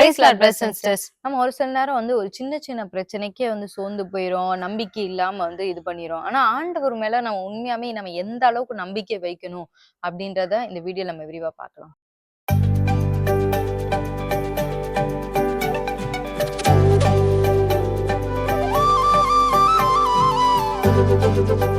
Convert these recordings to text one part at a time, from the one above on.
நம்ம ஒரு சில நேரம் வந்து ஒரு சின்ன சின்ன பிரச்சனைக்கே வந்து சோர்ந்து போயிரும் நம்பிக்கை இல்லாம வந்து இது பண்ணிரும். ஆனா ஆண்டவர் மேல நம்ம உண்மையாவே நம்ம எந்த அளவுக்கு நம்பிக்கை வைக்கணும் அப்படின்றத இந்த வீடியோ நம்ம விரிவா பார்க்கலாம். முதலாவது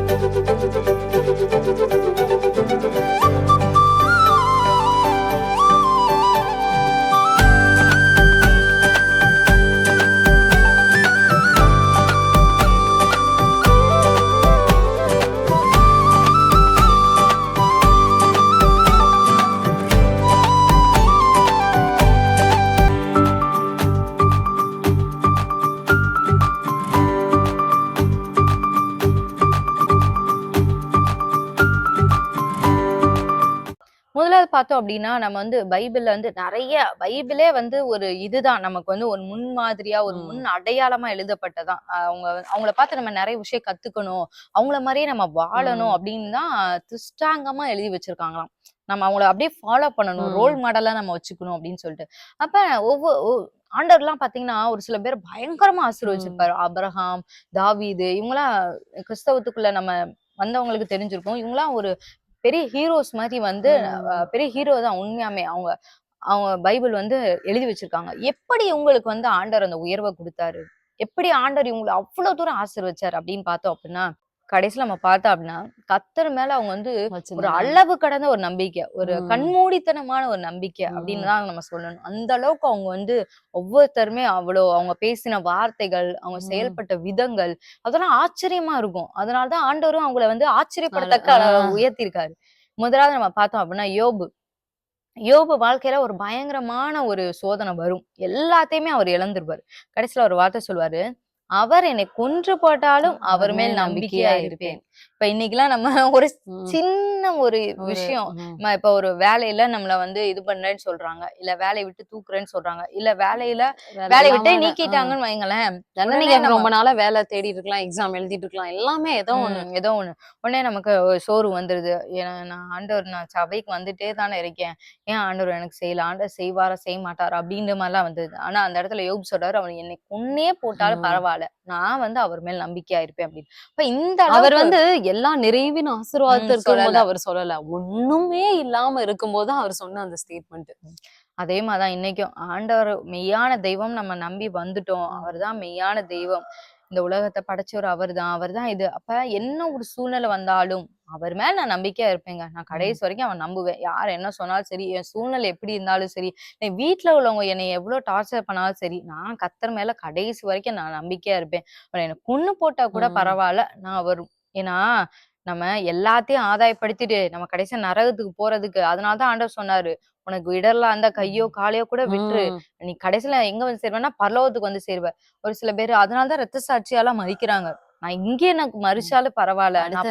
பார்த்தோம் அப்படின்னா நம்ம வந்து பைபிள்ல வந்து நிறைய பைபிளே வந்து ஒரு இதுதான். நமக்கு வந்து ஒரு முன்மாதிரியா ஒரு ம். முன் அடையாளமா எழுதப்பட்டதான். அவங்க அவங்கள பார்த்து நம்ம நிறைய விஷயம் கத்துக்கணும். அவங்கள மாதிரியே நம்ம வாழணும். அப்படின்னு தான் திஷ்டாங்கமா எழுதி வச்சிருக்காங்களாம். நம்ம அவங்கள அப்படியே ஃபாலோ பண்ணணும். ரோல் மாடலா நம்ம வச்சுக்கணும் அப்படின்னு சொல்லிட்டு. அப்ப ஒவ்வொரு ஆண்டவர்லாம் பாத்தீங்கன்னா ஒரு சில பேர் பயங்கரமா ஆசீர்வச்சிருப்பாரு. அப்ரஹாம் தாவீது இவங்களாம் கிறிஸ்தவத்துக்குள்ள நம்ம வந்தவங்களுக்கு தெரிஞ்சிருக்கும். இவங்களாம் ஒரு பெரிய ஹீரோஸ் மாதிரி வந்து பெரிய ஹீரோ தான் உண்மையாமே. அவங்க அவங்க பைபிள் வந்து எழுதி வச்சிருக்காங்க. எப்படி உங்களுக்கு வந்து ஆண்டவர் அந்த உயர்வை கொடுத்தாரு? எப்படி ஆண்டவர் இவங்களை அவ்வளவு தூரம் ஆசீர்வச்சாரு அப்படின்னு பார்த்தோம் அப்படின்னா கடைசியில நம்ம பார்த்தோம் அப்படின்னா கத்தர் மேல அவங்க வந்து ஒரு. அளவு கடந்த ஒரு நம்பிக்கை ஒரு. கண்மூடித்தனமான ஒரு நம்பிக்கை அப்படின்னு தான் நம்ம சொல்லணும். அந்த அளவுக்கு அவங்க வந்து ஒவ்வொருத்தருமே அவ்வளோ அவங்க பேசின வார்த்தைகள் அவங்க. செயல்பட்ட விதங்கள் அதெல்லாம் ஆச்சரியமா இருக்கும். அதனாலதான் ஆண்டவரும் அவங்கள வந்து ஆச்சரியப்படத்தக்க உயர்த்தியிருக்காரு. முதலாவது நம்ம பார்த்தோம் அப்படின்னா யோபு. யோபு வாழ்க்கையில ஒரு பயங்கரமான ஒரு சோதனை வரும். எல்லாத்தையுமே அவர் இழந்துருவாரு. கடைசியில ஒரு வார்த்தை சொல்லுவாரு அவர் என்னை கொன்று போட்டாலும் அவர் மேல் நம்பிக்கையா இருப்பேன். இப்ப இன்னைக்கெல்லாம் நம்ம ஒரு. சின்ன ஒரு விஷயம். நம்ம இப்ப ஒரு வேலையில நம்மள வந்து இது பண்றேன்னு சொல்றாங்க. இல்ல வேலையை விட்டு தூக்குறேன்னு சொல்றாங்க. இல்ல வேலையில வேலை வேலையை விட்டே நீக்கிட்டாங்கன்னு வைங்களேன். நீங்க ரொம்ப நாளா வேலை தேடி இருக்கலாம் எக்ஸாம் எழுதிட்டு இருக்கலாம். எல்லாமே ஏதோ ஒண்ணு. ஏதோ ஒண்ணு. உடனே நமக்கு சோறு வந்துருது. நான் ஆண்டவர் நான் சபைக்கு வந்துட்டே தானே இருக்கேன். ஏன் ஆண்டவர் எனக்கு செய்யல? ஆண்டவர் செய்வாரா செய்ய மாட்டாரா அப்படின்ற மாதிரிலாம் வந்தது. ஆனா அந்த இடத்துல யோபு சொல்றாரு அவர் என்னை கொன்னே போட்டாலும். பரவாயில்ல. நான் வந்து அவர் மேல் நம்பிக்கையா இருப்பேன் அப்படின்னு. அப்ப இந்த அவர் வந்து எல்லா நிறைவின் ஆசீர்வாதத்தை இருக்கும்போது. அவர் சொல்லல. ஒண்ணுமே இல்லாம இருக்கும்போது அவர் சொன்ன அந்த ஸ்டேட்மெண்ட் அதே மாதிரிதான் இன்னைக்கும். ஆண்டவர் மெய்யான தெய்வம் நம்ம நம்பி வந்துட்டோம். ம். அவர்தான் மெய்யான தெய்வம். இந்த உலகத்தை படைச்சவர் அவர்தான் அவர்தான் இது. அப்ப என்ன ஒரு சூழ்நிலை வந்தாலும் அவர் மேல நான் நம்பிக்கையா இருப்பேங்க. நான் கடைசி வரைக்கும் அவன் நம்புவேன். யார் என்ன சொன்னாலும் சரி என் சூழ்நிலை எப்படி இருந்தாலும் சரி என் வீட்டுல உள்ளவங்க என்னை எவ்வளவு டார்ச்சர் பண்ணாலும் சரி நான் கத்தர் மேல கடைசி வரைக்கும் நான் நம்பிக்கையா இருப்பேன். அவர் என்னை கொன்னு போட்டா கூட. பரவாயில்ல. நான் வரும் ஏன்னா நம்ம எல்லாத்தையும் ஆதாயப்படுத்திட்டு நம்ம கடைசியா நரகத்துக்கு போறதுக்கு அதனாலதான் ஆண்டவர் சொன்னாரு உனக்கு இடர்ல அந்த கையோ காலையோ கூட விட்டுரு. நீ கடைசியில எங்க வந்து சேருவேன்னா பரலோகத்துக்கு வந்து சேருவ. ஒரு சில பேர் அதனாலதான் ரத்த சாட்சியாலாம் மதிக்கிறாங்க. நான் இங்கே எனக்கு மறிச்சாலும் பரவாயில்ல நான்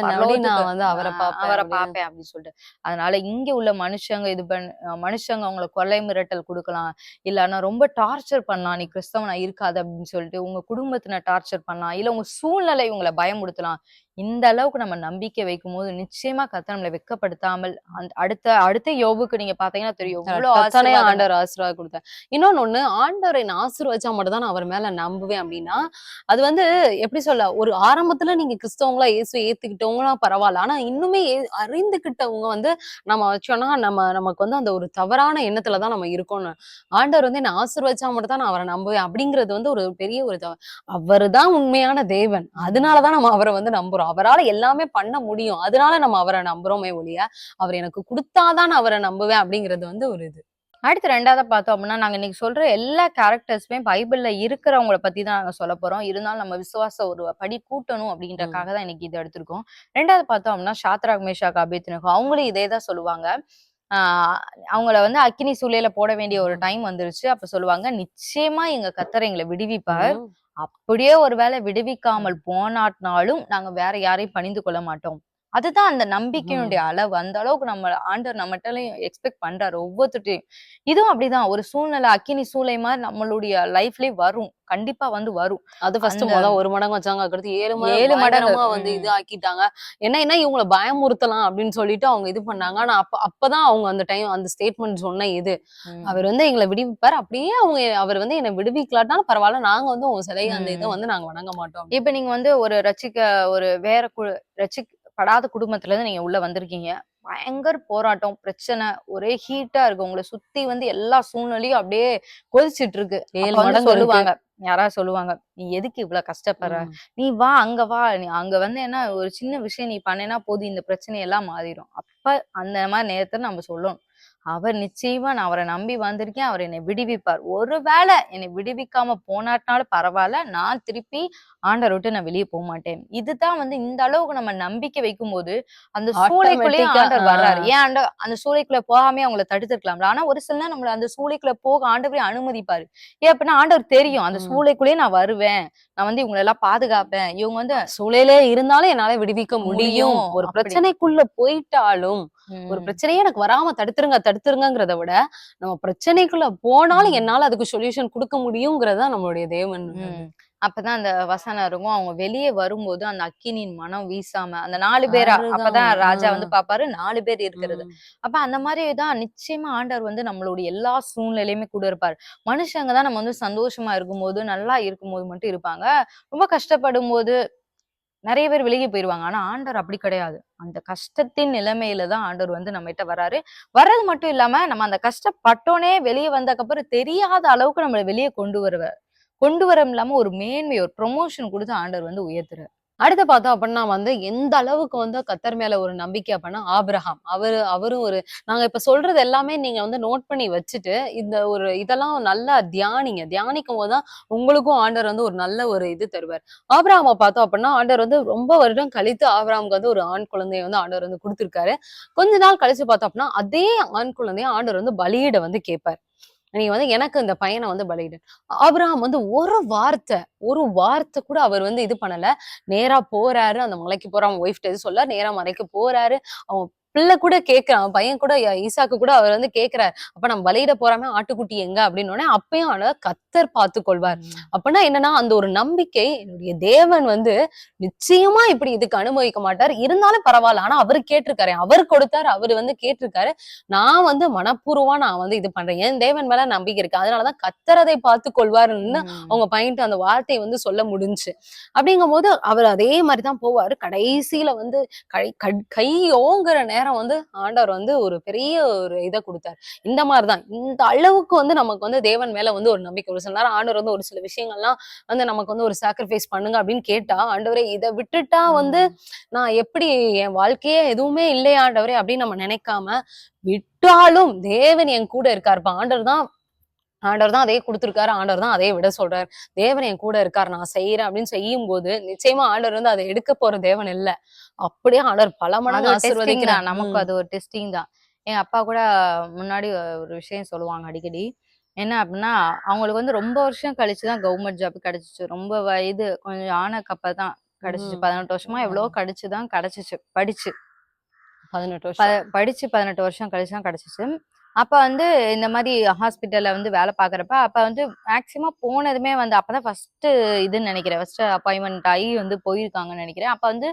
வந்து அவரை அவரை. பார்ப்பேன் அப்படின்னு சொல்லிட்டு. அதனால இங்க உள்ள மனுஷங்க இது பண் அஹ் மனுஷங்க அவங்கள கொலை மிரட்டல் கொடுக்கலாம். இல்லன்னா ரொம்ப டார்ச்சர் பண்ணலாம். நீ கிறிஸ்தவனா இருக்காது அப்படின்னு சொல்லிட்டு உங்க குடும்பத்தின டார்ச்சர் பண்ணலாம். இல்ல உங்க சூழ்நிலை உங்களை பயமுடுத்தலாம் இந்த அளவுக்கு நம்ம நம்பிக்கை வைக்கும் போது நிச்சயமா கத்த நம்மளை வெக்கப்படுத்தாமல் அந்த அடுத்த அடுத்த யோபுக்கு நீங்க பாத்தீங்கன்னா தெரியும். எவ்வளவு ஆண்டவர் ஆசீர்வாதம் கொடுத்தார். இன்னொன்னு ஒண்ணு ஆண்டவர் என்ன ஆசீர்வச்சா மட்டும் தான் நான் அவர் மேல நம்புவேன் அப்படின்னா அது வந்து எப்படி சொல்ல ஒரு ஆரம்பத்துல நீங்க கிறிஸ்தவங்களா இயேசு ஏத்துக்கிட்டவங்களா பரவாயில்ல. ஆனா இன்னுமே அறிந்துகிட்டவங்க வந்து நம்ம வச்சோம்னா நம்ம நமக்கு வந்து அந்த ஒரு தவறான எண்ணத்துல தான் நம்ம இருக்கோம்னு. ஆண்டவர் வந்து என்ன ஆசீர்வச்சா மட்டும் தான் நான் அவரை நம்புவேன் அப்படிங்கிறது வந்து ஒரு பெரிய ஒரு அவர் தான் உண்மையான தேவன். அதனாலதான் நம்ம அவரை வந்து நம்புறோம். அவரால எல்லாமே பண்ண முடியும். அதனால நம்ம அவரை நம்புறோமே ஒழிய அவர் எனக்கு கொடுத்தாதான் அவரை நம்புவேன் அப்படிங்கிறது வந்து ஒரு இது. அடுத்து ரெண்டாவது பார்த்தோம் அப்படின்னா நாங்க இன்னைக்கு சொல்ற எல்லா கேரக்டர்ஸுமே பைபிள்ல இருக்கிறவங்கள பத்தி தான் நாங்க சொல்ல போறோம். இருந்தாலும் நம்ம விசுவாச ஒரு படி கூட்டணும் அப்படின்றக்காக தான் இன்னைக்கு இது எடுத்திருக்கோம். ரெண்டாவது பார்த்தோம் அப்படின்னா சாத்ராக் மேஷாக் அபேத்னகோ அவங்களும் இதே தான் சொல்லுவாங்க. ஆஹ் அவங்கள வந்து அக்கினி சூளையில போட வேண்டிய ஒரு டைம் வந்துருச்சு. அப்ப சொல்லுவாங்க நிச்சயமா எங்க கத்தர் எங்களை விடுவிப்பார். அப்படியே ஒருவேளை விடுவிக்காமல் போனாட்னாலும் நாங்க வேற யாரையும் பணிந்து கொள்ள மாட்டோம். அதுதான் அந்த நம்பிக்கையினுடைய அளவு. அந்த அளவுக்கு நம்ம ஆண்டவர் நம்மகிட்டயும் எக்ஸ்பெக்ட் பண்றாரு ஒவ்வொருத்தையும் இதுவும் அப்படிதான். ஒரு சூழ்நிலை அக்கினி சூளை மாதிரி நம்மளுடைய லைஃப்லயே வரும். கண்டிப்பா வந்து வரும். அது ஃபர்ஸ்ட் அந்த- மொதல் ஒரு மடங்கு வச்சாங்க அதுக்கடுத்து ஏழு ஏழு மடங்கு. வந்து. இது ஆக்கிட்டாங்க. என்ன என்ன இவங்கள பயமுறுத்தலாம் அப்படின்னு சொல்லிட்டு அவங்க இது பண்ணாங்க. ஆனா அப்ப அப்பதான் அவங்க அந்த டைம் அந்த ஸ்டேட்மெண்ட் சொன்ன இது. அவர் வந்து எங்களை விடுவிப்பார். அப்படியே அவங்க அவர் வந்து என்னை விடுவிக்கலாட்டாலும் பரவாயில்ல. நாங்க வந்து உங்க சிலையை அந்த இதை. வந்து நாங்க வணங்க மாட்டோம். இப்ப நீங்க வந்து ஒரு ரட்சிக்க ஒரு வேற கு ரட்சிக்கப்படாத குடும்பத்துல இருந்து நீங்க உள்ள வந்திருக்கீங்க. பயங்கர போராட்டம் பிரச்சனை ஒரே ஹீட்டா இருக்கு. உங்களை சுத்தி வந்து எல்லா சூழ்நிலையும் அப்படியே கொதிச்சிட்டு இருக்கு. சொல்லுவாங்க. யாராவது சொல்லுவாங்க நீ எதுக்கு இவ்வளவு கஷ்டப்படுற. நீ வா அங்க வா. நீ அங்க வந்து என்ன ஒரு சின்ன விஷயம் நீ பண்ணினா போதும். இந்த பிரச்சனை எல்லாம் மாறிடும். அப்ப அந்த மாதிரி நேரத்துல நம்ம சொல்லணும். அவர் நிச்சயமா நான் அவரை நம்பி வந்திருக்கேன். அவர் என்னை விடுவிப்பார். ஒருவேளை என்னை விடுவிக்காம போனாட்டினாலும் பரவாயில்ல. நான் திருப்பி ஆண்டரை விட்டு நான் வெளியே போக மாட்டேன். இதுதான் வந்து இந்த அளவுக்கு நம்ம நம்பிக்கை வைக்கும்போது அந்த சூளைக்குள்ளேயே ஆண்டவர் வர்றாரு. ஏன் ஆண்ட அந்த சூளைக்குள்ள போகாமே அவங்கள தடுத்துருக்கலாம்ல? ஆனா ஒரு சில நம்மள அந்த சூளைக்குள்ள போக ஆண்டவரே அனுமதிப்பாரு. ஏன் அப்படின்னா ஆண்டவர் தெரியும். அந்த. சூளைக்குள்ளேயே நான் வருவேன். நான் வந்து இவங்களை எல்லாம் பாதுகாப்பேன். இவங்க வந்து சூழலே இருந்தாலும் என்னால விடுவிக்க முடியும். ஒரு. பிரச்சனைக்குள்ள போயிட்டாலும் ஒரு பிரச்சனையே எனக்கு வராம தடுத்துருங்க தடுத்துருங்கிறத விட நம்ம பிரச்சனைக்குள்ள போனாலும். என்னால அதுக்கு சொல்யூஷன் கொடுக்க முடியுங்கிறதா நம்மளுடைய தேவன். அப்பதான் அந்த வசனம் இருக்கும் அவங்க வெளியே வரும்போது அந்த அக்கினியின் மனம் வீசாம அந்த நாலு பேரா. அப்பதான் ராஜா. வந்து பாப்பாரு நாலு பேர் இருக்கிறது. அப்ப அந்த மாதிரிதான் நிச்சயமா ஆண்டவர் வந்து நம்மளுடைய எல்லா சூழ்நிலையுமே கூட இருப்பாரு மனுஷங்க தான் நம்ம வந்து சந்தோஷமா இருக்கும்போது நல்லா இருக்கும்போது மட்டும் இருப்பாங்க ரொம்ப கஷ்டப்படும் போது நிறைய பேர் விலகி போயிருவாங்க. ஆனா ஆண்டவர் அப்படி கிடையாது. அந்த கஷ்டத்தின் நிலைமையில தான் ஆண்டவர் வந்து நம்ம கிட்ட வராரு. வர்றது மட்டும் இல்லாம நம்ம அந்த கஷ்டப்பட்டோனே வெளியே வந்ததுக்கப்புறம் தெரியாத அளவுக்கு நம்மளை வெளியே கொண்டு வருவார். கொண்டு வர இல்லாம ஒரு மேன்மை ஒரு ப்ரொமோஷன் கொடுத்து ஆண்டவர் வந்து உயர்த்துறாரு. அடுத்து பார்த்தோம் அப்படின்னா வந்து எந்த அளவுக்கு வந்து கத்தர் மேல ஒரு நம்பிக்கை அப்படின்னா ஆப்ரஹாம் அவரு அவரும் ஒரு நாங்க இப்ப சொல்றது எல்லாமே நீங்க வந்து நோட் பண்ணி வச்சுட்டு இந்த ஒரு இதெல்லாம் நல்லா தியானிங்க. தியானிக்கும் போதுதான் உங்களுக்கும் ஆண்டர் வந்து ஒரு நல்ல ஒரு இது தருவார். ஆபிரகாமை பார்த்தோம் அப்படின்னா ஆண்டர் வந்து ரொம்ப வருடம் கழித்து ஆபிரகாமுக்கு வந்து ஒரு ஆண் குழந்தைய வந்து ஆண்டவர் வந்து கொடுத்திருக்காரு. கொஞ்ச நாள் கழிச்சு பார்த்தோம் அப்படின்னா அதே ஆண் குழந்தைய ஆண்டவர் வந்து பலியிட வந்து கேட்பார். நீ வந்து எனக்கு இந்த பையனை வந்து பலியிடு. அப்ரஹாம் வந்து ஒரு வார்த்தை ஒரு வார்த்தை கூட அவர் வந்து இது பண்ணல. நேரா போறாரு அந்த மலைக்கு போற அவங்க ஒய்ஃப் சொல்ல நேரா மலைக்கு போறாரு. அவங்க பிள்ளை கூட கேக்குறான் அவன் பையன் கூட ஈசாக்கு கூட அவர் வந்து கேக்குறாரு. அப்ப நம்ம பலியிட போறாம ஆட்டுக்குட்டி எங்க? அப்படின்னு அப்பயும் ஆனா கத்தர் பார்த்து கொள்வார். அப்படின்னா என்னன்னா அந்த ஒரு நம்பிக்கை என்னுடைய தேவன் வந்து நிச்சயமா இப்படி இதுக்கு அனுபவிக்க மாட்டார். இருந்தாலும் பரவாயில்ல. ஆனா அவர் கேட்டிருக்காரு. அவர் கொடுத்தாரு. அவர் வந்து கேட்டிருக்காரு. நான் வந்து மனப்பூர்வமா நான் வந்து இது பண்றேன். என் தேவன் மேல நம்பிக்கை இருக்கு. அதனாலதான் கத்தரதை பார்த்து கொள்வாருன்னு அவங்க பையன்ட்டு அந்த வார்த்தையை வந்து சொல்ல முடிஞ்சுச்சு அப்படிங்கும் போது அவர் அதே மாதிரிதான் போவாரு. கடைசியில வந்து கை கட்- கை ஓங்குற நேரம் வந்து ஆண்டவர் வந்து ஒரு பெரிய ஒரு இதை கொடுத்தாரு. இந்த மாதிரிதான். இந்த அளவுக்கு வந்து நமக்கு வந்து தேவன் மேல வந்து ஒரு நம்பிக்கை. ஒரு சில நேரம் ஆண்டவர் வந்து ஒரு சில விஷயங்கள்லாம் வந்து நமக்கு வந்து ஒரு சாக்ரிஃபைஸ் பண்ணுங்க அப்படின்னு கேட்டா ஆண்டவரே இதை விட்டுட்டா வந்து நான் எப்படி என் வாழ்க்கையே எதுவுமே இல்லையா ஆண்டவரே அப்படின்னு நம்ம நினைக்காம விட்டாலும் தேவன் என் கூட இருக்காருப்பா. ஆண்டவர் தான் ஆண்டவர் தான் அதே கொடுத்திருக்காரு ஆண்டவர் தான் அதே விட சொல்றாரு. தேவன் என் கூட இருக்காரு நான் செய்யறேன் அப்படின்னு செய்யும் போது நிச்சயமா ஆண்டவர் வந்து அதை எடுக்க போற தேவன் இல்ல. அப்படியே ஆண்டவர் பல மடங்கு ஆசீர்வதிக்கிறார். நமக்கு அது ஒரு டெஸ்டிங் தான். எங்க அப்பா கூட முன்னாடி ஒரு விஷயம் சொல்லுவாங்க அடிக்கடி. என்ன அப்படின்னா அவங்களுக்கு வந்து ரொம்ப வருஷம் கழிச்சு தான் கவர்மெண்ட் ஜாப் கிடைச்சிச்சு. ரொம்ப வயது கொஞ்சம் ஆனக்கப்ப தான் கிடைச்சிச்சு. பதினெட்டு வருஷமா எவ்வளவோ கழிச்சு தான் கிடைச்சிச்சு. படிச்சு. பதினெட்டு வருஷம். படிச்சு பதினெட்டு வருஷம் கழிச்சு தான் கிடைச்சிச்சு. அப்ப வந்து இந்த மாதிரி ஹாஸ்பிட்டல்ல வந்து வேலை பாக்குறப்ப அப்ப வந்து மேக்சிமம் போனதுமே வந்து அப்பதான் ஃபர்ஸ்ட் இதுன்னு நினைக்கிறேன் ஃபர்ஸ்ட் அப்பாயின்மெண்ட் ஆகி வந்து போயிருக்காங்கன்னு நினைக்கிறேன் அப்ப வந்து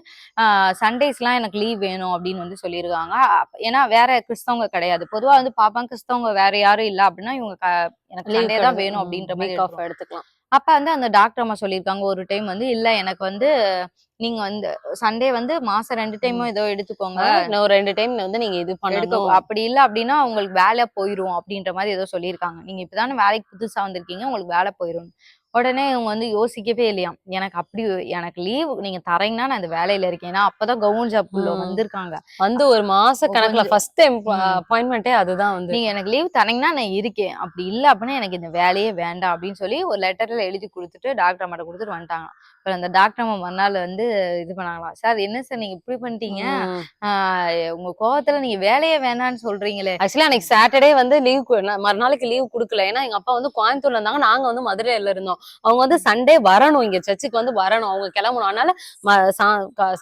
சண்டேஸ்லாம் எனக்கு லீவ் வேணும் அப்படின்னு வந்து சொல்லியிருக்காங்க ஏன்னா வேற கிறிஸ்தவங்க கிடையாது பொதுவா வந்து பாப்பாங்க கிறிஸ்தவங்க வேற யாரும் இல்ல அப்படின்னா இவங்க எனக்கு சண்டே தான். வேணும் அப்படின்ற மாதிரி. எடுத்துக்கலாம் அப்ப வந்து அந்த டாக்டர் அம்மா சொல்லியிருக்காங்க ஒரு டைம் வந்து இல்ல எனக்கு வந்து நீங்க வந்து சண்டே வந்து மாசம் ரெண்டு டைமும் ஏதோ எடுத்துக்கோங்க. இன்னும் ஒரு ரெண்டு டைம் வந்து நீங்க இது பண்ணணும். அப்படி இல்ல அப்படின்னா உங்களுக்கு வேலை போயிரும் அப்படின்ற மாதிரி ஏதோ சொல்லியிருக்காங்க. நீங்க இப்பதானே வேலைக்கு புதுசா வந்திருக்கீங்க உங்களுக்கு வேலை போயிரும். உடனே இவங்க வந்து யோசிக்கவே இல்லையாம் எனக்கு அப்படி எனக்கு லீவ் நீங்க தரீங்கன்னா நான் இந்த வேலையில இருக்கேன் ஏன்னா அப்பதான் கவர்மெண்ட் ஜாப். வந்திருக்காங்க வந்து ஒரு மாச கணக்குல. ஃபர்ஸ்ட் டைம் ம். அப்பாயின்மெண்டே அதுதான் வந்து நீங்க எனக்கு லீவ் தரீங்கன்னா நான் இருக்கேன் அப்படி இல்ல அப்படின்னா எனக்கு இந்த வேலையே வேண்டாம் அப்படின்னு சொல்லி ஒரு லெட்டர்ல எழுதி கொடுத்துட்டு டாக்டர் அம்மாட்ட கொடுத்துட்டு வந்துட்டாங்க அப்புறம் அந்த டாக்டர் அம்மா மறுநாள் வந்து இது பண்ணாங்களாம். சார் என்ன சார் நீங்க இப்படி பண்ணிட்டீங்க? உங்க கோவத்துல நீங்க வேலையே வேணாம்னு சொல்றீங்களே. ஆக்சுவலி அன்னைக்கு சாட்டர்டே வந்து லீவ் மறுநாளைக்கு லீவ் கொடுக்கல. ஏன்னா எங்க அப்பா வந்து கோயம்புத்தூர்ல இருந்தாங்க. நாங்க வந்து மதுரையில இருந்தோம். அவங்க வந்து சண்டே வரணும். இங்க சர்ச்சுக்கு வந்து வரணும். அவங்க கிளம்பணும். அதனால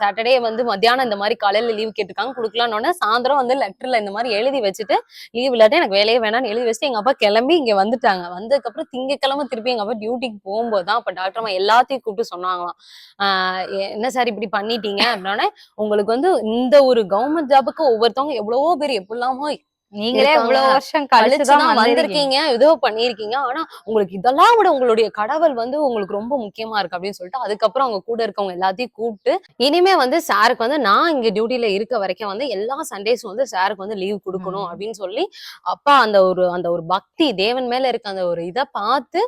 சாட்டர்டே வந்து மத்தியானம் இந்த மாதிரி காலையில லீவ் கேட்டிருக்காங்க. கொடுக்கலான்னு சாயந்தரம் வந்து லெட்டர்ல இந்த மாதிரி எழுதி வச்சுட்டு லீவ் இல்லாட்டி எனக்கு வேலையே வேணாம்னு எழுதி வச்சுட்டு எங்க அப்பா கிளம்பி இங்க வந்துட்டாங்க. வந்ததுக்கப்புறம் திங்கக்கிழமை திருப்பி எங்க அப்பா டியூட்டிக்கு போகும்போது தான் அப்ப டாக்டர் அம்மா எல்லாத்தையும் கூப்பிட்டு சொன்னாங்களாம் என்ன சார் இப்படி பண்ணிட்டீங்க அப்படின்னா உங்களுக்கு வந்து இந்த ஒரு கவர்மெண்ட் ஜாபுக்கு ஒவ்வொருத்தவங்க எவ்வளவோ பேர் எப்படிலாமோ நீங்களே. இவ்வளவு வருஷம் கழிச்சுதான் வந்திருக்கீங்க ஏதோ பண்ணிருக்கீங்க ஆனா உங்களுக்கு இதெல்லாம் விட உங்களுடைய கடவுள் வந்து உங்களுக்கு ரொம்ப முக்கியமா இருக்கு அப்படின்னு சொல்லிட்டு அதுக்கப்புறம் அவங்க கூட இருக்கவங்க எல்லாத்தையும் கூப்பிட்டு இனிமே வந்து சாருக்கு வந்து நான் இங்க டியூட்டில இருக்க வரைக்கும் வந்து எல்லா சண்டேஸும் வந்து சாருக்கு வந்து லீவ் கொடுக்கணும். அப்படின்னு சொல்லி அப்பா அந்த ஒரு அந்த ஒரு பக்தி தேவன் மேல இருக்க அந்த ஒரு இதை பார்த்து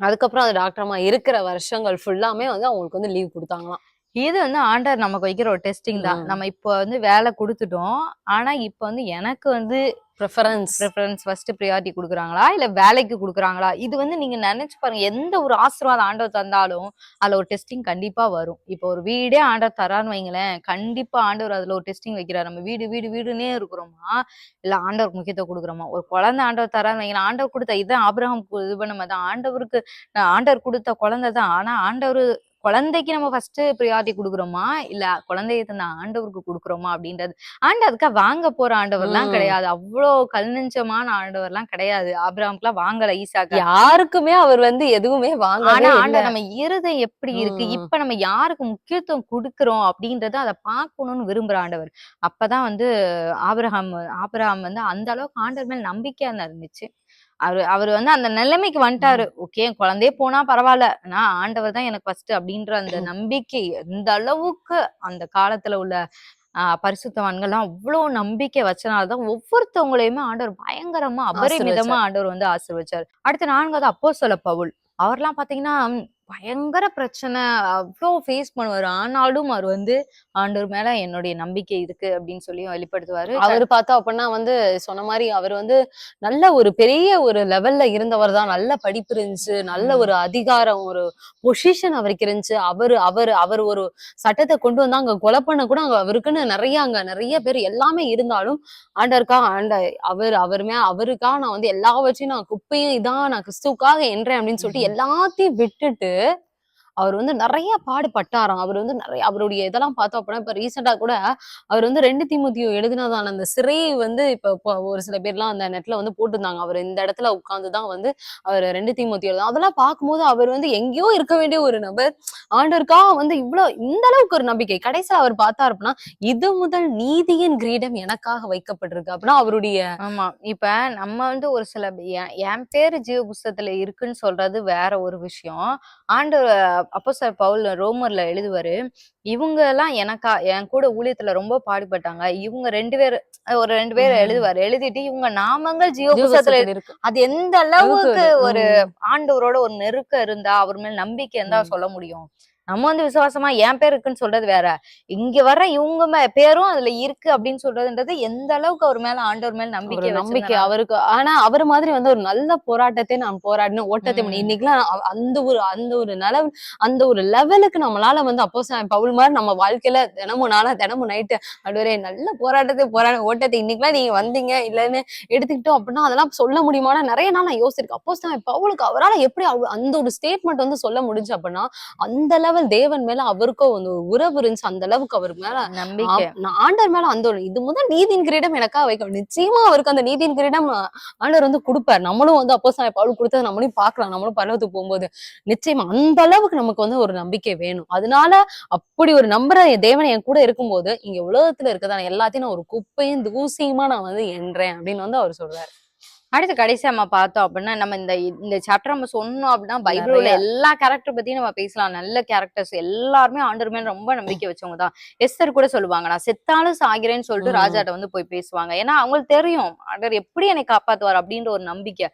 அதுக்கப்புறம் அந்த டாக்டர் அம்மா இருக்கிற வருஷங்கள் ஃபுல்லாமே வந்து அவங்களுக்கு வந்து லீவ் கொடுத்தாங்களாம். இது வந்து ஆண்டர் நமக்கு வைக்கிற ஒரு டெஸ்டிங் தான். நம்ம இப்போ வந்து வேலை கொடுத்துட்டோம். ஆனா இப்போ வந்து எனக்கு வந்து ப்ரிஃபரன்ஸ் ப்ரிஃபரன்ஸ் ஃபர்ஸ்ட் ப்ரியாரிட்டி கொடுக்குறாங்களா? இல்ல வேலைக்கு கொடுக்குறாங்களா? இது வந்து நீங்க நினைச்சு பாருங்க எந்த ஒரு ஆசீர்வாதம் ஆண்டவர் தந்தாலும் அதுல ஒரு டெஸ்டிங் கண்டிப்பா வரும். இப்போ ஒரு வீடே ஆண்டவர் தரான்னு வைங்களேன் கண்டிப்பா ஆண்டவர் அதுல ஒரு டெஸ்டிங் வைக்கிறார். நம்ம வீடு வீடு வீடுனே இருக்கிறோமா? இல்ல ஆண்டவருக்கு முக்கியத்துவம் கொடுக்குறோமா? ஒரு குழந்தை ஆண்டவர் தரான்னு வைங்களேன் ஆண்டவர் கொடுத்த இதான் ஆபிரகாம் இது பண்ண தான். ஆண்டவருக்கு ஆண்டவர் கொடுத்த குழந்தை தான். ஆனா ஆண்டவர் குழந்தைக்கு நம்ம ஃபர்ஸ்ட் ப்ரியாரிட்டி கொடுக்குறோமா? இல்ல குழந்தைய தந்த ஆண்டவருக்கு கொடுக்குறோமா அப்படின்றது? ஆண்டு அதுக்காக வாங்க போற ஆண்டவர்லாம் ம். கிடையாது. அவ்வளோ கல் நெஞ்சமான ஆண்டவர்லாம் கிடையாது. ஆபிரகாம்க்குலாம் வாங்கல ஈசாக்கு. யாருக்குமே அவர் வந்து எதுவுமே வாங்கவே ஆனா ஆண்டவர் நம்ம இருதயம் எப்படி இருக்கு. இப்ப நம்ம யாருக்கு முக்கியத்துவம் கொடுக்கிறோம் அப்படின்றத அதை பார்க்கணும்னு விரும்புற ஆண்டவர். அப்பதான் வந்து ஆபிரகாம் ஆபிரகாம் வந்து அந்த அளவுக்கு ஆண்டவர் மேல நம்பிக்கையா இருந்துச்சு. அவரு அவர் வந்து அந்த நிலைமைக்கு வந்துட்டாரு. ஓகே என் குழந்தையே போனா பரவாயில்ல. நான் ஆண்டவர் தான் எனக்கு ஃபர்ஸ்ட் அப்படின்ற அந்த நம்பிக்கை எந்த அளவுக்கு அந்த காலத்துல உள்ள ஆஹ் பரிசுத்தவான்கள்லாம் அவ்வளவு நம்பிக்கை வச்சனாலதான் ஒவ்வொருத்தவங்களையுமே ஆண்டவர் பயங்கரமா அபரிமிதமா ஆண்டவர் வந்து ஆசீர்வச்சார். அடுத்து நான்காவது அப்போ சொல்ல பவுல். அவர்லாம் பாத்தீங்கன்னா பயங்கர பிரச்சனை. அவ்வளோ ஃபேஸ் பண்ணுவாரு. ஆனாலும் அவர் வந்து ஆண்டவர் மேல என்னுடைய நம்பிக்கை இருக்கு அப்படின்னு சொல்லி வெளிப்படுத்துவாரு. அவர் பார்த்தா அப்படின்னா வந்து சொன்ன மாதிரி அவர் வந்து நல்ல ஒரு பெரிய ஒரு லெவல்ல இருந்தவர் தான். நல்ல படிப்பு இருந்துச்சு. நல்ல. ஒரு அதிகாரம் ஒரு பொசிஷன் அவருக்கு இருந்துச்சு. அவரு அவர் அவர் ஒரு சட்டத்தை கொண்டு வந்தா அங்க கொலை பண்ண கூட அங்க அவருக்குன்னு நிறைய அங்க நிறைய பேர் எல்லாமே இருந்தாலும் ஆண்டருக்கா ஆண்ட அவர் அவருமே அவருக்கா நான் வந்து எல்லாவற்றையும் நான் குப்பையும் இதான் நான் கிறிஸ்துவுக்காக என்றேன் அப்படின்னு சொல்லிட்டு எல்லாத்தையும் விட்டுட்டு る？அவர் வந்து நிறைய பாடுபட்டாராம். அவர் வந்து நிறைய அவருடைய இதெல்லாம் பார்த்தோம் அப்படின்னா இப்ப ரீசெண்டா கூட அவர் வந்து ரெண்டு திமுத்தியும் எழுதினதான அந்த சிறை வந்து இப்ப ஒரு சில பேர்லாம் அந்த நெட்ல வந்து போட்டிருந்தாங்க. அவர் இந்த இடத்துல உட்கார்ந்துதான் வந்து அவர் ரெண்டு திமுத்தி எழுதும் அதெல்லாம் பார்க்கும்போது அவர் வந்து எங்கேயோ இருக்க வேண்டிய ஒரு நபர். ஆண்டருக்காக வந்து இவ்வளவு இந்த அளவுக்கு ஒரு நம்பிக்கை. கடைசியில அவர் பார்த்தார் அப்படின்னா இது முதல் நீதியின் கிரீடம் எனக்காக வைக்கப்பட்டிருக்கு அப்படின்னா அவருடைய ஆமா. இப்ப நம்ம வந்து ஒரு சில என் என் பேரு ஜீவ புஸ்தத்துல இருக்குன்னு சொல்றது வேற ஒரு விஷயம். ஆண்டு அப்போ சார் பவுல் ரோமர்ல எழுதுவாரு இவங்க எல்லாம் எனக்கா என் கூட ஊழியத்துல ரொம்ப பாடுபட்டாங்க இவங்க ரெண்டு பேர் ஒரு ரெண்டு பேர். எழுதுவாரு எழுதிட்டு இவங்க நாமங்கள் ஜீவ புஸ்தகத்துல ஜீவபுஸ்தகத்துல இருக்கு அது எந்த அளவுக்கு. ஒரு. ஆண்டவரோட ஒரு நெருக்கம் இருந்தா அவர் மேல நம்பிக்கை இருந்தா. சொல்ல முடியும் நம்ம வந்து விசுவாசமா என் பேர் இருக்குன்னு சொல்றது வேற. இங்க வர்ற இவங்க பேரும் அதுல இருக்கு அப்படின்னு சொல்றதுன்றது எந்த அளவுக்கு அவர் மேல ஆண்டவர் மேல நம்பிக்கை நம்பிக்கை. அவருக்கு. ஆனா அவர் மாதிரி வந்து ஒரு நல்ல போராட்டத்தை நான் போராடின ஓட்டத்தை இன்னைக்குலாம் அந்த ஒரு அந்த ஒரு நிலவு அந்த ஒரு லெவலுக்கு நம்மளால வந்து அப்போ பவுல் மாதிரி நம்ம வாழ்க்கையில தினமும் நாளா தினமும் நைட்டு அடுவரே நல்ல போராட்டத்தை போராட ஓட்டத்தை இன்னைக்குலாம் நீங்க வந்தீங்க இல்லைன்னு எடுத்துக்கிட்டோம் அப்படின்னா அதெல்லாம் சொல்ல முடியுமானா நிறைய நாள் நான் யோசிச்சிருக்கேன். அப்போ பவுலுக்கு அவரால எப்படி அந்த ஒரு ஸ்டேட்மெண்ட் வந்து சொல்ல முடிஞ்சு அப்படின்னா அந்த லெவல் தேவன் மேல அவருக்கும் ஒரு உறவு இருந்துச்சு அந்த அளவுக்கு அவர் மேல நம்பிக்கை. ஆண்டவர் மேல அந்த இது முதல் நீதியின் கிரீடம் எனக்கா வைக்க நிச்சயமா அவருக்கு அந்த நீதியின் கிரீடம் ஆண்டவர் வந்து கொடுப்பார். நம்மளும் வந்து அப்போ பவுல் கொடுத்தது நம்மளையும் பார்க்கலாம். நம்மளும் பரவத்துக்கு போகும்போது நிச்சயமா அந்த அளவுக்கு நமக்கு வந்து ஒரு நம்பிக்கை வேணும். அதனால அப்படி ஒரு நம்புற தேவன் என் கூட இருக்கும்போது இங்க உலகத்துல இருக்கதான எல்லாத்தையும் நான் ஒரு குப்பையும் தூசியுமா நான் வந்து எண்றேன் அப்படின்னு வந்து அவர் சொல்றாரு. அடுத்து கடைசியா நம்ம பார்த்தோம் அப்படின்னா நம்ம இந்த இந்த சாப்டர் நம்ம சொன்னோம் அப்படின்னா பைபிள் உள்ள நிறைய. எல்லா கேரக்டர் பத்தியும் நம்ம பேசலாம் நல்ல கேரக்டர்ஸ் எல்லாருமே ஆண்டவர் மேல ரொம்ப நம்பிக்கை வச்சவங்க தான் எஸ்தர் கூட சொல்லுவாங்க நான் செத்தாலும் சாகிறேன்னு சொல்லிட்டு. ராஜாட்ட வந்து போய் பேசுவாங்க ஏன்னா அவங்களுக்கு தெரியும் ஆண்டவர் எப்படி என்னை காப்பாத்துவார் அப்படின்ற ஒரு நம்பிக்கை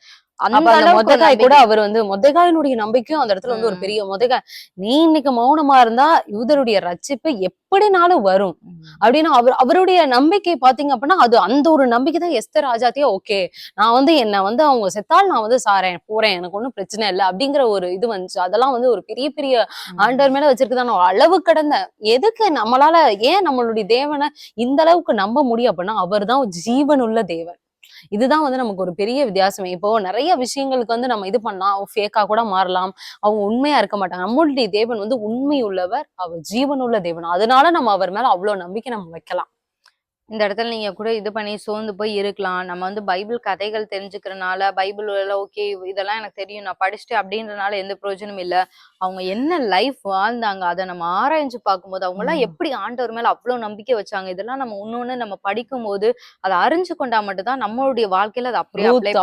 அந்த மொத்தகாய் கூட. அவர் வந்து மொத்தகாயினுடைய நம்பிக்கையும் அந்த இடத்துல வந்து ஒரு. பெரிய மொத்தகாய் நீ இன்னைக்கு மௌனமா இருந்தா யூதருடைய ரட்சிப்பு எப்படினாலும் வரும். அப்படின்னு அவர் அவருடைய நம்பிக்கை பாத்தீங்க அப்படின்னா அது அந்த ஒரு நம்பிக்கை தான் எஸ்தர் ராஜாத்தியா ஓகே. நான் வந்து என்ன வந்து அவங்க செத்தால் நான் வந்து சாரேன் போறேன் எனக்கு ஒண்ணும் பிரச்சனை இல்லை அப்படிங்கிற ஒரு இது வந்துச்சு. அதெல்லாம் வந்து ஒரு பெரிய பெரிய ஆண்டவர் மேல வச்சிருக்குதான. அளவு கடந்த எதுக்கு நம்மளால ஏன் நம்மளுடைய தேவனை இந்த அளவுக்கு நம்ப முடியும் அப்படின்னா அவர்தான் ஜீவனுள்ள தேவன். இதுதான் வந்து நமக்கு ஒரு பெரிய வித்தியாசமே. இப்போ நிறைய விஷயங்களுக்கு வந்து நம்ம இது பண்ணலாம் ஃபேக்கா கூட மாறலாம். அவங்க உண்மையா இருக்க மாட்டாங்க. நம்மளுடைய தேவன் வந்து உண்மை உள்ளவர் அவர் ஜீவனுள்ள தேவன். அதனால நம்ம அவர் மேல அவ்வளவு நம்பிக்கை நம்ம வைக்கலாம். இந்த இடத்துல நீங்க கூட இது பண்ணி சோர்ந்து போய் இருக்கலாம். நம்ம வந்து பைபிள் கதைகள் தெரிஞ்சுக்கிறனால பைபிள் ஓகே இதெல்லாம் எனக்கு தெரியும். நான் படிச்சுட்டு அப்படின்றனால எந்த பிரயோஜனமும் இல்ல. அவங்க என்ன லைஃப் வாழ்ந்தாங்க அதை நம்ம ஆராய்ஞ்சு பார்க்கும்போது அவங்க எல்லாம் ம். எப்படி ஆண்டவர் மேல அவ்வளவு நம்பிக்கை வச்சாங்க? இதெல்லாம் நம்ம ஒண்ணு நம்ம படிக்கும் போது அதை அறிஞ்சு கொண்டா மட்டும்தான் நம்மளுடைய வாழ்க்கையில அதை அப்படியே அப்ளை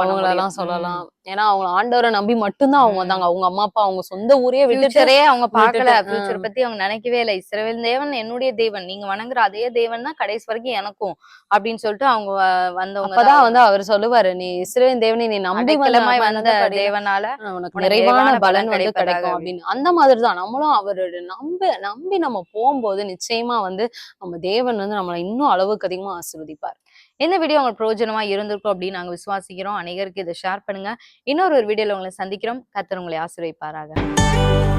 சொல்லலாம். ஏன்னா அவங்க ஆண்டவரை நம்பி மட்டும்தான் அவங்க. வந்தாங்க. அவங்க அம்மா அப்பா அவங்க சொந்த ஊரே ஃபியூச்சரே அவங்க பார்க்கல. ஃபியூச்சர். பத்தி அவங்க நினைக்கவே இல்லை. இஸ்ரவேல் தேவன் என்னுடைய தேவன். நீங்க வணங்குற அதே தேவன் தான் கடைசி வரைக்கும் எனக்கும் அப்படின்னு சொல்லிட்டு அவங்க வந்தவங்க தான் வந்து அவர் சொல்லுவாரு நீ இஸ்ரவேல் தேவனை நீ நம்பி அடைக்கலமாய் வந்த தேவனால உனக்கு நிறைவான பலன் வந்து கிடைக்கும் அப்படின்னு. அந்த மாதிரி தான் நம்மளும் அவரோட நம்ப நம்பி நம்ம போகும்போது நிச்சயமா வந்து நம்ம தேவன் வந்து நம்மளை இன்னும் அளவுக்கு அதிகமா ஆசீர்வதிப்பார். இந்த வீடியோ உங்களுக்கு பிரயோஜனமா இருந்திருக்கும் அப்படின்னு நாங்க விசுவாசிக்கிறோம். அநேகருக்கு இதை ஷேர் பண்ணுங்க. இன்னொரு ஒரு வீடியோல உங்களை சந்திக்கிறோம். கத்தர் உங்களை ஆசீர்வதிப்பாராக.